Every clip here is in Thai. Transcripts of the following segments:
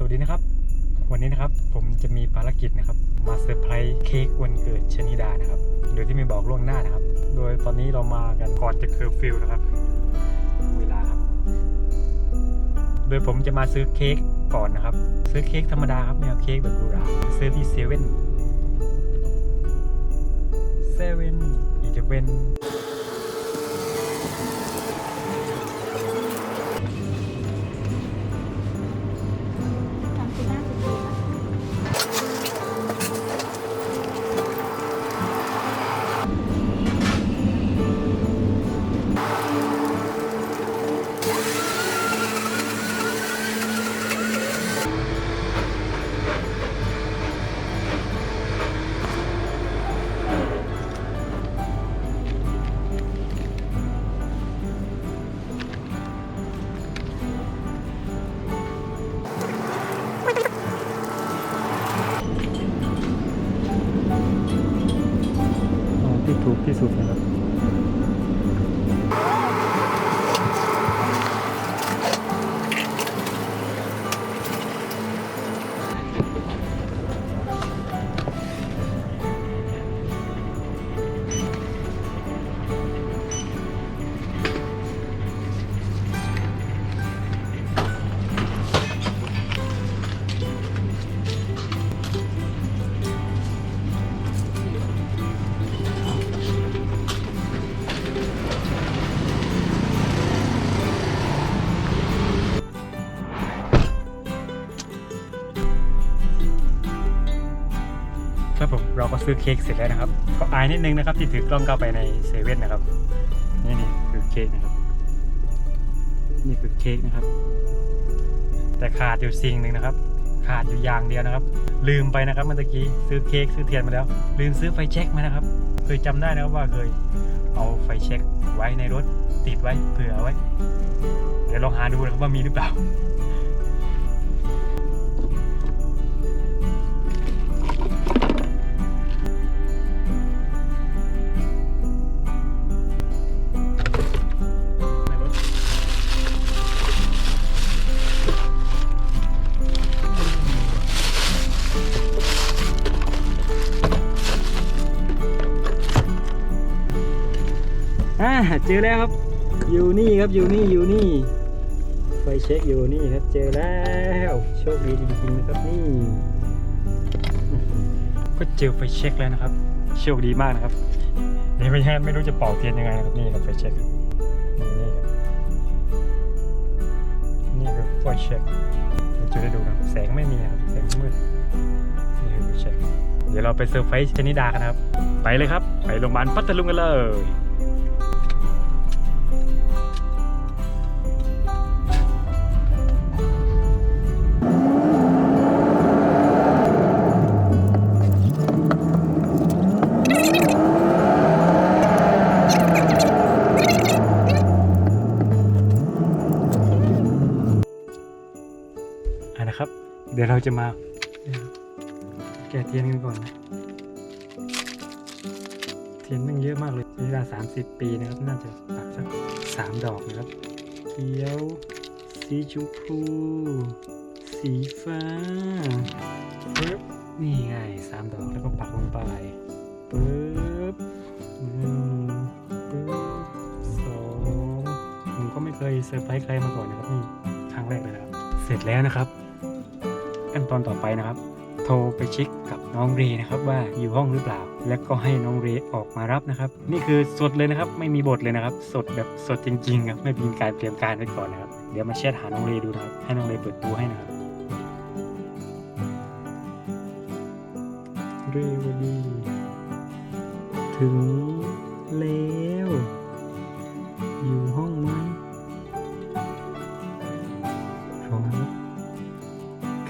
สวัสดีนะครับ วันนี้นะครับผมจะมีภารกิจนะครับมาเซอร์ไพรส์เค้กวันเกิดชนิดานะครับ โดยที่ไม่บอกล่วงหน้านะครับ โดยตอนนี้เรามากันก่อนจะเคอร์ฟิวนะครับ เวลาครับ โดยผมจะมาซื้อเค้กก่อนนะครับ ซื้อเค้กธรรมดาครับไม่เอาเค้กแบบหรูหราซื้อที่เซเว่นเซเว่นอีเลเว่น เอาที่ถูก ซื้อเค้กเสร็จแล้วนะครับ ก็อายนิดนึงนะครับ ที่ถือกล้องเข้าไปในเซเว่นนะครับ นี่นี่คือเค้กนะครับ นี่คือเค้กนะครับ แต่ขาดอยู่สิ่งหนึ่งนะครับ ขาดอยู่อย่างเดียวนะครับ ลืมไปนะครับเมื่อกี้ซื้อเค้กซื้อเทียนมาแล้ว ลืมซื้อไฟแช็กมานะครับ เคยจำได้นะครับว่าเคยเอาไฟแช็กไว้ในรถติดไว้เผื่อไว้ เดี๋ยวลองหาดูนะครับว่ามีหรือเปล่า อ่าเจอแล้วครับ อยู่นี่ครับอยู่นี่อยู่นี่ ไฟเช็คอยู่นี่ครับเจอแล้ว โชคดีจริงๆนะครับนี่ ก็เจอไฟเช็คแล้วนะครับ โชคดีมากนะครับเดี๋ยวไม่งั้นไม่รู้จะเป่าเทียนยังไงนะครับนี่ครับไฟเช็คครับนี่ครับนี่คือไฟเช็คเดี๋ยวจะได้ดูนะครับแสงไม่มีครับแสงมืดนี่คือไฟเช็คเดี๋ยวเราไปเซอร์ไพรส์ชนิดากันนะครับ ไปเลยครับ ไปโรงพยาบาลพัทลุงกันเลย ดี๋ยวเราจะมาแกะเทียนกันก่อนนะเทียนมันเยอะมากเลยเวลาสามสิบปีนะครับน่าจะปักสักสามดอกนะครับเขียว สีชมพู สีฟ้าปึ๊บนี่ไงสามดอกแล้วก็ปักลงไปปึ๊บหนึ่งปึ๊บสองผมก็ไม่เคยเซอร์ไพรส์ใครมาก่อนนะครับนี่ครั้งแรกเลยนะครับ เสร็จแล้วนะครับ ตอนต่อไปนะครับ โทรไปเช็คกับน้องเรนะครับว่าอยู่ห้องหรือเปล่า แล้วก็ให้น้องเรออกมารับนะครับ นี่คือสดเลยนะครับไม่มีบทเลยนะครับ สดแบบสดจริงๆครับไม่มีการเตรียมการไว้ก่อนนะครับเดี๋ยวมาแชทหาน้องเรดูนะครับให้น้องเรเปิดตัวให้นะครับเรวดีถึง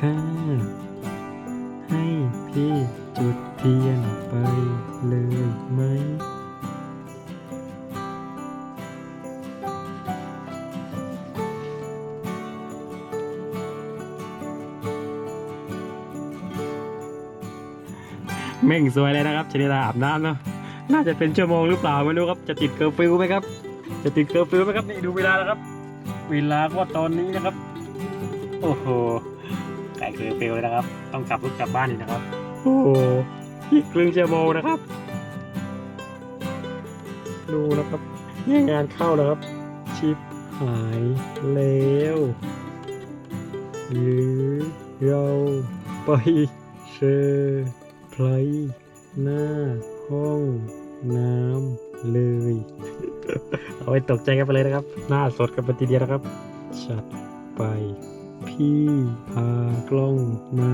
ค่ะให้พี่จุดเทียนไปเลยไหมเม่งสวยเลยนะครับชนิดาอาบน้ำเนาะน่าจะเป็นชั่วโมงหรือเปล่าไม่รู้ครับ จะติดเคอร์ฟิวไหมครับ จะติดเคอร์ฟิวไหมครับนี่ดูเวลาแล้วครับ เวลาก็ตอนนี้นะครับ โอ้โห ใกล้ล้คือเฟลยนะครับ ต้องกลับรถกลับบ้านอีกนะครับ โอ้โหอีกครึ่งชั่วโมงนะครับ ดูนะครับเนี่ยงานเข้าแล้วครับ ชิปหายแล้วหรือเราไปเชอร์ไพรส์หน้าห้องน้ำเลย เอาไว้ตกใจกันไปเลยนะครับ หน้าสดกันไปทีเดียวนะครับ ชัดไป พี่พากล้องมา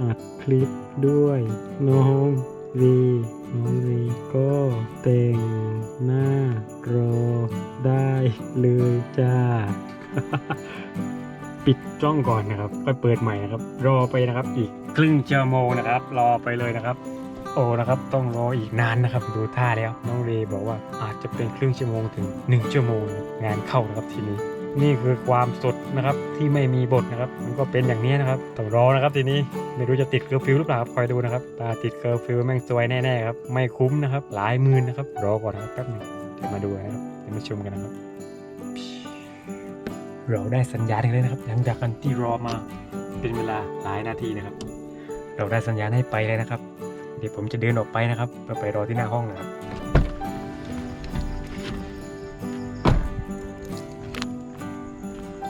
อัดคลิปด้วย น้องวีน้องวีก็แต่งหน้ารอได้เลยจ้า ปิดจ้องก่อนนะครับไปเปิดใหม่นะครับ รอไปนะครับ อีกครึ่งชั่วโมงนะครับ รอไปเลยนะครับ โอ้นะครับ ต้องรออีกนานนะครับ ดูท่าแล้ว น้องเรบอกว่าอาจจะเป็นครึ่งชั่วโมงถึง 1 ชั่วโมง งานเข้านะครับทีนี้ นี่คือความสดนะครับที่ไม่มีบทนะครับ มันก็เป็นอย่างนี้นะครับต้องรอนะครับทีนี้ไม่รู้จะติดเคอร์ฟิวหรือเปล่าครับคอยดูนะครับตาติดเคอร์ฟิวแม่งซวยแน่ๆครับไม่คุ้มนะครับ หลายหมื่นนะครับ รอก่อนนะครับแป๊บหนึงเดี๋ยวมาดูนะครับเดี๋ยวมาชมกันนะครับเราได้สัญญาณกันเลยนะครับ หลังจากกันที่รอมาเป็นเวลาหลายนาทีนะครับ เราได้สัญญาณให้ไปเลยนะครับ เดี๋ยวผมจะเดินออกไปนะครับไปรอที่หน้าห้องนะครับ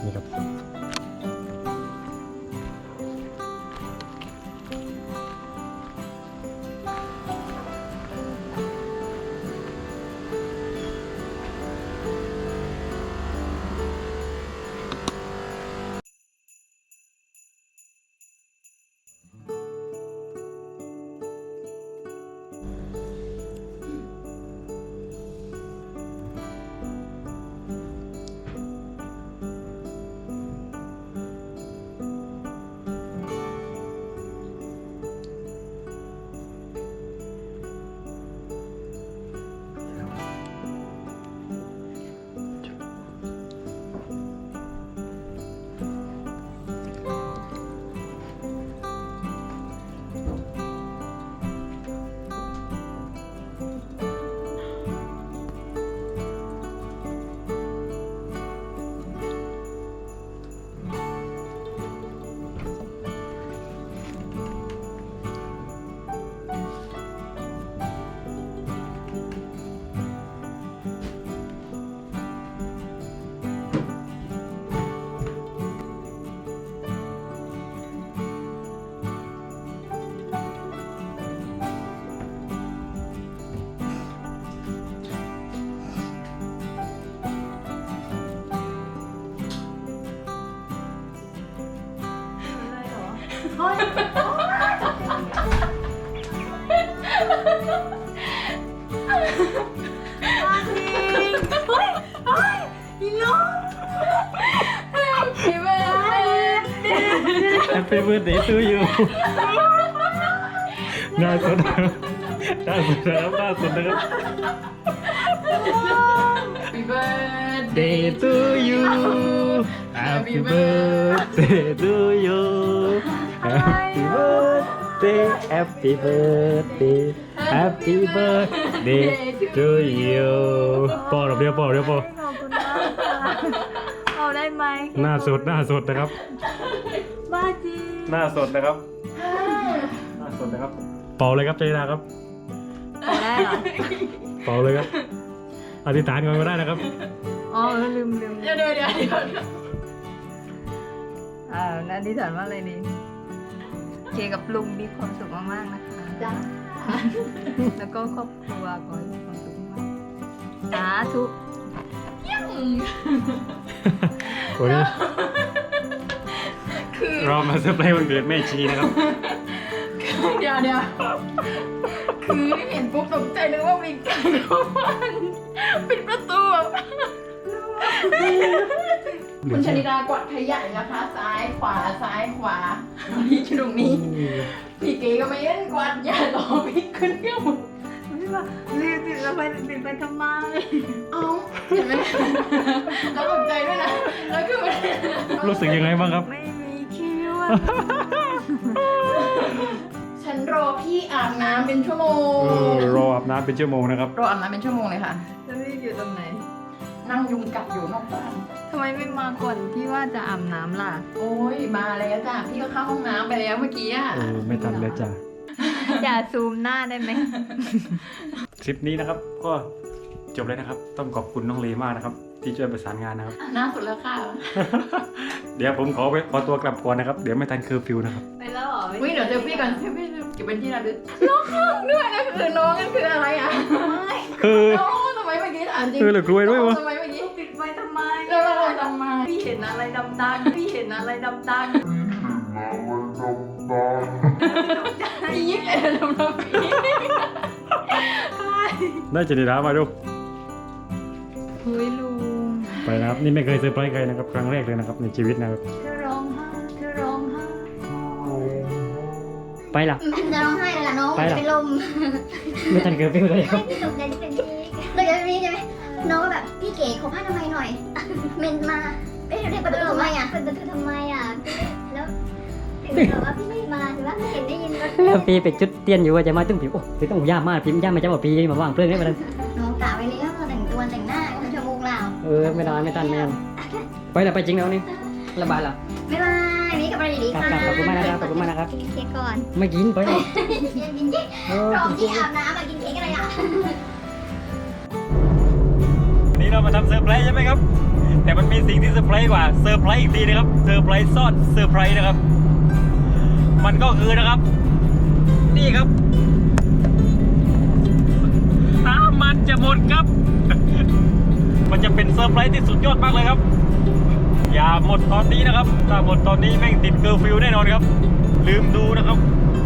你个 นี่ครับพี่เบิร์ด Happy birthday to you น่าสดนะครับน่าสดนะครับน่าสดนะครับพี่เบิร์ด Day to you Happy birthday to you Happy birthday Happy birthday Happy birthday to you ปอดอกเดียวปอดเดียวปอขอบคุณมากค่ะเอาได้ไหมหน้าสดหน้าสดนะครับ บ้าจริงหน้าสดนะครับ หน้าสดนะครับ เป่าเลยครับเจนาครับเอาได้เหรอเป่าเลยครับ อธิษฐานก่อนก็ได้นะครับ อ๋อลืมลืมเดี๋ยวเดี๋ยวเดี๋ยวเดี๋ยว อ่าอธิษฐานว่าอะไรดี เคกับลุงมีความสุขมากๆนะคะ จ้าแล้วก็ครอบครัวขอให้มีความสุขมากสาธุวันนี้คือรอมาเซอร์ไพรส์วันเกิดแม่ชีนะครับ เดี๋ยวเดี๋ยวคือเห็นปุ๊บตกใจนึกว่ามีการเข้าบ้านปิดประตู คุณชนิดากวาดขยะอยู่นะคะ ซ้ายขวาซ้ายขวาพี่ชุดตรงนี้ พี่เก๋ก็ไม่เล่นกวาดยาต่อพี่ขึ้นเครื่องไม่ว่ารีบติดแล้วไปติดไปทำไมเอ้าเห็นไหมแล้วตกใจด้วยนะแล้วคือมันรู้สึกยังไงบ้างครับ ไม่มีคิวอะฉันรอพี่อาบน้ำเป็นชั่วโมเองอรออาบน้ำเป็นชั่วโมงนะครับรออาบน้ำเป็นชั่วโมงเลยค่ะแล้วพี่อยู่ตรงไหน นั่งยุงกัดอยู่นอกบ้าน ทำไมมไม่มาก่อนที่ว่าจะอาบน้ำล่ะ โอ้ยมาแล้วจ้ะพี่ก็เข้าห้องน้ำไปแล้วเมื่อกี้อะ เออไม่ทันเลยจ้ะ อย่าซูมหน้าได้ไหม คลิปนี้นะครับก็จบเลยนะครับ ต้องขอบคุณน้องเลมากนะครับ ที่ช่วยประสานงานนะครับ หน้าสุดแล้วค่ะเดี๋ยวผมขอไปขอตัวกลับก่อนนะครับ เดี๋ยวไม่ทันเคอร์ฟิวนะครับไปแล้วเหรอวิ่งเดี๋ยวเซลฟี่ก่อนเซลฟี่เก็บเป็นที่ระลึกน้องข้างด้วยนะคือน้องกันคืออะไรอะไม่คือ น้อง ทำไมเมื่อกี้ถามจริงคือเหลือกล้วยด้วยวะทำไมเมื่อกี้ปิดไฟทำไมแล้วเราทำไมพี่เห็นอะไรดำๆพี่เห็นอะไรดำๆพี่ยิ้มเลยทำไมพี่ได้เจนิดามาดูเฮ้ยลุงไปนะครับ นี่ไม่เคยเซอร์ไพรส์ใครนะครับ ครั้งแรกเลยนะครับในชีวิตนะครับ เธอร้องไห้เธอร้องไห้ไปละจะร้องไห้เลยล่ะน้องไปเหรอ เป็นลมไม่ทันเคอร์ฟิวเลยครับ ไม่ตกใจที่เป็นพี่ตกใจเป็ นพี่ใช่ไหมน้องก็แบบพี่เก๋ขอผ้าทำไมยหน่อย เมนมาเอ๊ะเรียกประตูทำไมอะเปิดประตูทำไมอะแล้วถึงบอกว่าพี่ไม่มาถือว่าพี่เห็นได้ยินว่าแล้วปีไปจุดเตียนอยู่ว่าจะมาตึ้งผิวโอ้พี่ต้องย่ามากพี่ย่ามมาจะบอกพี่มาว่างเพื่อนได้มาดันน้องกะไว้แล้วว่าแต่งตัวแต่งหน้าทำชั่วโมงเราเออไม่ได้ไม่ทันไม่ทันไปแล้วไปจริงแล้วนี่ระบายละบ๊ายบายนี่กับอะไรดีครัค่ะบขอบคุณมากนะครับขอบคุณมากนะครับกินเค้กก่อนไม่กินไปเลยกินเค้กเออพร้อมจริที่งอาบน้ำมากินเค้กอะไรอะวันนี้เรา มาทำเซอร์ไพรส์ใช่ไหมครับ แต่มันมีสิ่งที่เซอร์ไพรส์กว่าเซอร์ไพรส์อีกทีนะครับเซอร์ไพรส์ซ่อนเซอร์ไพรส์นะครับ มันก็คือนะครับ นี่ครับน้ำมันจะหมดครับ มันจะเป็นเซอร์ไพรส์ที่สุดยอดมากเลยครับ อย่าหมดตอนนี้นะครับ ถ้าหมดตอนนี้แม่งติดเกอร์ฟิวแน่นอนครับ ลืมดูนะครับ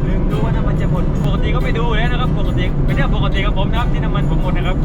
ลืมดูว่าน้ำมันจะหมด ปกติก็ไม่ดูอยู่แล้วนะครับ ปกติเป็นเรื่องปกติครับผมนะครับที่น้ำมันผมหมดนะครับ